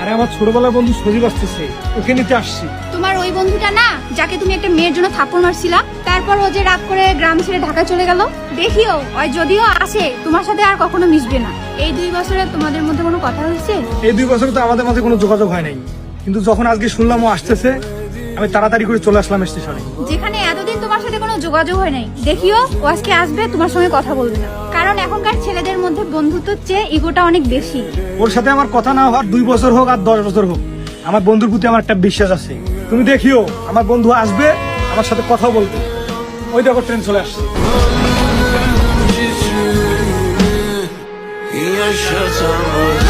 আরে আমার ছোটবেলার বন্ধু সজীব আসতেছে ওকে নিতে আসছি। তোমার ওই বন্ধুটা না যাকে তুমি একটা মেয়ের জন্য থাপ্পড় মারছিলা তারপর ও যে রাত করে গ্রাম ছেড়ে ঢাকা চলে গেল দেখিও ওই যদিও আসে তোমার সাথে আর কখনো মিশবে না। এই দুই বছরে তোমাদের মধ্যে কোনো কথা হয়েছে? এই দুই বছর তো আমাদের মাঝে কোনো যোগাযোগ হয় নাই। কিন্তু যখন আজকে শুনলাম ও আসতেছে আমি তাড়াতাড়ি করে চলে আসলাম স্টেশনে। যেখানে এতদিন তোমার সাথে কোনো যোগাযোগ হয় নাই। দেখিও ও আজকে আসবে তোমার সঙ্গে কথা বলবে না। কারণ এখনকার ছেলেদের মধ্যে বন্ধুত্বের চেয়ে ইগোটা অনেক বেশি ওর সাথে আমার কথা না হওয়ার দুই বছর হোক আর দশ বছর হোক আমার বন্ধুর প্রতি আমার একটা বিশ্বাস আছে তুমি দেখিও আমার বন্ধু আসবে আমার সাথে কথা বলতে ওই দেখো ট্রেন চলে আসছে yaşatamam